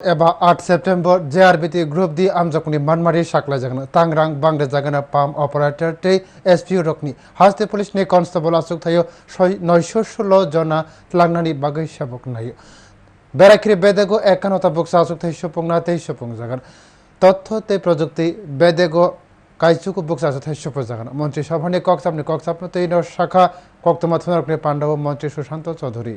এবার আট September JRBT group দি আমজাকুনি মানমারি সাকলা জাগানো। তাংরাং বাংলা জাগানা পাম অপারেটর তে এসপিও রকনি। হাজতে পুলিশ নে কনস্টেবল আসুক থাইও নয়শো ষোলো জনা ত্লাংনানি বাগৈ সাবক নাইও বেড়াখিরি বেদেগো একান্নতা বুকসা আসুক থাই সপংনা তেই সপং জাগান। তথ্য তে প্রযুক্তি বেদেগো কাইচুকু বুকসা আসুক থাই সপ জাগান। মন্ত্রী সভানি কক্সাপনি কক্সাপন তেই শাখা কক্তমা থুনারকনি পাণ্ডব মন্ত্রী সুশান্ত চৌধুরী।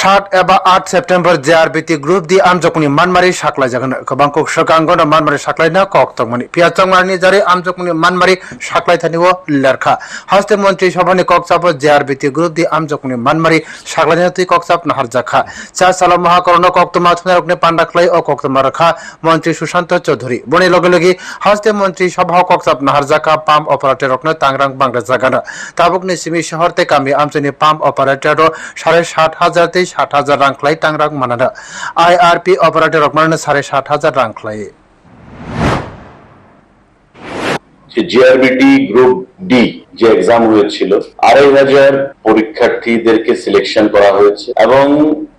সাত এবা আট সেপ্টেম্বর জেআরবিটি গ্রুপ দি আমজকনি মানমারি সাকলাই জাগান কবাংকো সকাঙ্গন মানমারি সাকলাই না কক তংমানি। পিয়াচং মানি জারে আমজকনি মানমারি সাকলাই থানিও লেরখা। হস্তে মন্ত্রী সভানি ককচাপ জেআরবিটি গ্রুপ দি আমজকনি মানমারি সাকলাই না তুই ককচাপ নাহার জাখা। চা সালাম মহাকরণ কক্তমা থুনারকনি পান্ডাকলাই ও কক্তমা রাখা। মন্ত্রী সুশান্ত চৌধুরী। বনে লগে লগে হস্তে মন্ত্রী সভা ককচাপ নাহার জাখা। পাম অপারেটর রকন তাংরাং বাংলা জাগানা। তাবুকনি সিমি শহর তে কামি আমচনি পাম অপারেটর সাড়ে ষাট হাজার তে ষাট হাজার রাং খ্লাই টাংরাং মানানা। আইআরপি অপারেটর রকমানা সাড়ে ষাট হাজার রাং খ্লাই জিআরবিটি গ্রুপ ডি যে এক্সাম হয়েছিল, আড়াই হাজার পরীক্ষার্থীদেরকে সিলেকশন করা হয়েছে এবং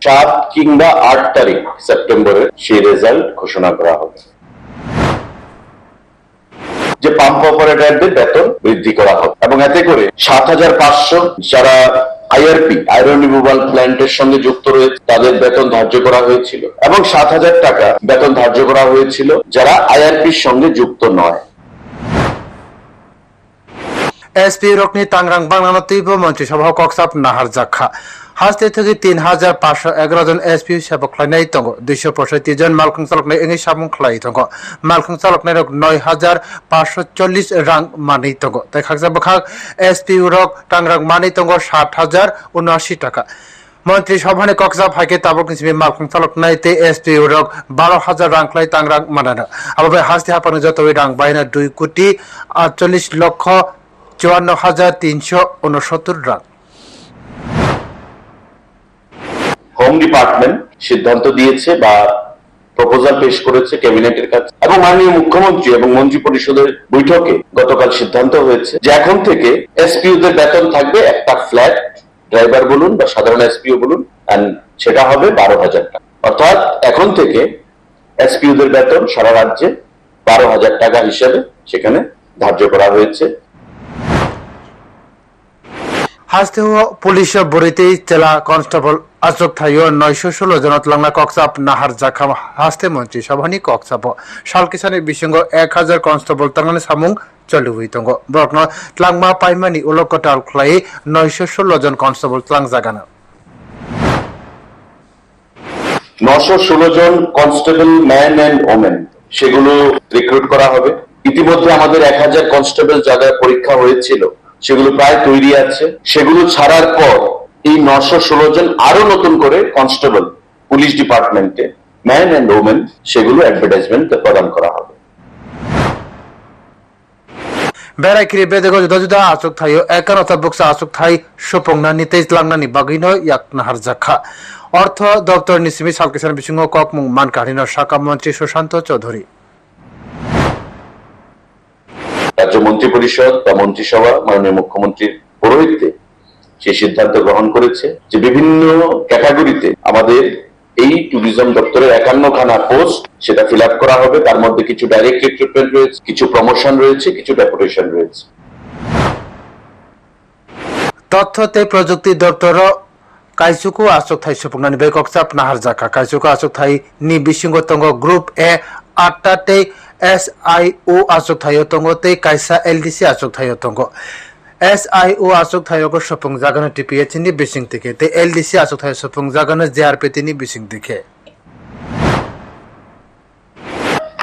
সাত কিংবা আট তারিখ সেপ্টেম্বরে সেই রেজাল্ট ঘোষণা করা হবে। যে পাম্প অপারেটরদের বেতন বৃদ্ধি করা হবে এবং এতে করে সাত হাজার পাঁচশো যারা আইআরপি, আয়রন রিমুভাল প্ল্যান্টের সঙ্গে যুক্ত রয়েছে তাদের বেতন ধার্য করা হয়েছিল এবং সাত হাজার টাকা বেতন ধার্য করা হয়েছিল যারা আইআরপির সঙ্গে যুক্ত নয়। এসপি রকনি তাংরাং বাংলানো তীব্র মন্ত্রিসভা কক্সাপ নাহার জাখা। হাসতে থেকে তিন হাজার পাঁচশো এগারো জন এসপি সেবক খাইনাই তঙ্গ। দুইশো পঁয়ষট্টি জন মালখং চালকনাই এঙে সামুং খাই তঙ্গ। মালখং চালকনাই রক নয় হাজার পাঁচশো চল্লিশ রাং মানি তঙ্গ। তাই খাকজা বখাক এসপি রক টাংরাং মানি তঙ্গ ষাট হাজার উনআশি টাকা। মন্ত্রী সভানে কক্সা ভাইকে তাবক নিসিমি মালকুম চালক নাই নাইতে এসপি রক বারো হাজার রাং খাই তাং মানানো। আবার হাসতে হাঁপানো যত রাং বাহিনা দুই কোটি আটচল্লিশ লক্ষ চুয়ান্ন হাজার তিনশো উনসত্তর রান। হোম ডিপার্টমেন্ট সিদ্ধান্ত দিয়েছে বা প্রপোজাল পেশ করেছে ক্যাবিনেটের কাছে এবং মাননীয় মুখ্যমন্ত্রী এবং মন্ত্রী পরিষদের বৈঠকে গতকাল সিদ্ধান্ত হয়েছে যে এখন থেকে এসপিওদের বেতন থাকবে একটা ফ্ল্যাট ড্রাইভার বলুন বা সাধারণ এসপিও বলুন সেটা হবে বারো হাজার টাকা। অর্থাৎ এখন থেকে এসপিওদের বেতন সারা রাজ্যে বারো হাজার টাকা হিসেবে সেখানে ধার্য করা হয়েছে। হাসতে পুলিশ জেলা কনস্টেবল আশোক থাইও নয়শো ষোলো জনত কক্সাপ নাহার জাখাম হাসতে মন্ত্রী সভানি কক্সাপ বিসঙ্গ এক হাজার কনস্টেবল তাংনানি সামুং দङ বরকন পাইমানি উলকটাল নয়শো ষোলো জন কনস্টেবল নশো ষোলো জন কনস্টেবল ম্যান অ্যান্ড ওমেন, সেগুলো রিক্রুট করা হবে। ইতিমধ্যে আমাদের এক হাজার কনস্টেবল যাদের পরীক্ষা হয়েছিল। সেগুলো প্রায় তৈরি আছে, সেগুলো ছাড়ার পর এই নশো ষোলো জন আরও নতুন করে কনস্টেবল, পুলিশ ডিপার্টমেন্টে ম্যান অ্যান্ড ওমেন সেগুলো অ্যাডভার্টাইজমেন্ট প্রদান করা হবে। আসুক থাইও একানতা বুকসা আসুক থাই নিতেজ লাংনানি বাগিনো অর্থ দপ্তর নিসিমি সালকিসান বিসঙ্গ ককমুং মানকাহিন শাখা মন্ত্রী সুশান্ত চৌধুরী। রাজ্য মন্ত্রী পরিষদ বা মন্ত্রিসভা মাননীয় মুখ্যমন্ত্রীর পৌরোহিত্যে সেই সিদ্ধান্ত গ্রহণ করেছে যে বিভিন্ন ক্যাটাগরিতে আমাদের এই ট্যুরিজম দপ্তরের একান্ন খানা পোস্ট সেটা ফিল করা হবে। তার মধ্যে কিছু ডাইরেক্ট রিক্রুটমেন্ট রয়েছে, কিছু প্রমোশন রয়েছে, কিছু ডেপুটেশন রয়েছে। তথ্যতে প্রযুক্তি দপ্তর কাইসুকু আসুক থাই সুপংনানি বেককচাপ নাহার জাকা। কাইসুকু আসুক থাই নি বিসিঙ্গ তঙ্গ গ্রুপ এ আটটাতে এস আই ও আসুক থাই তঙ্গ তে কাইসা সি আসুক থাই তঙ্গ এস আই ও আসুক থাইগো সপং জাগানো টিপিএচ নি বিশিং থেকে তে এল ডি সি আসুক থাই সপং জাগানো জে আর জেআরপি তিনি বিশিং দিকে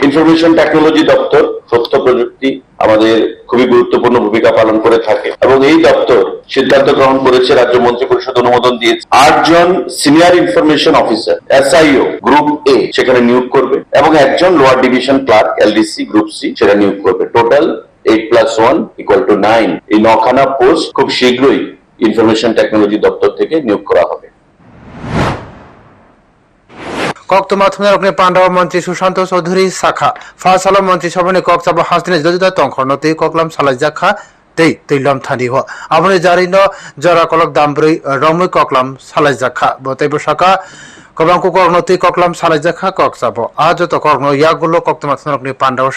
ইনফরমেশন টেকনোলজি দপ্তর তথ্য প্রযুক্তি আমাদের খুবই গুরুত্বপূর্ণ ভূমিকা পালন করে থাকে এবং এই দপ্তর সিদ্ধান্ত গ্রহণ করেছে, রাজ্য মন্ত্রী পরিষদ অনুমোদন দিয়েছে। আটজন senior information officer, SIO group A সেখানে নিয়োগ করবে এবং একজন lower division clerk, LDC group C সেটা নিয়োগ করবে। Total eight plus one equal to nine. এই নখানা পোস্ট খুব শীঘ্রই ইনফরমেশন টেকনোলজি দপ্তর থেকে নিয়োগ করা হবে। কক্তমা থুনারকনে পাণ্ডব মন্ত্রী সুশান্ত চৌধুরী শাখা ফাসাল মন্ত্রী সভানি কক্সাব হাসদিনে জদিদা তংখরনতে ককলাম সালাই জাখা tei teilam thani ho aboni jari no jara kolok dambrui romui koklam salai jakha bo tei bosaka kobang ku korno ti koklam salajaka kok sabo ajo to korno yagulo kok tomat ni pandaw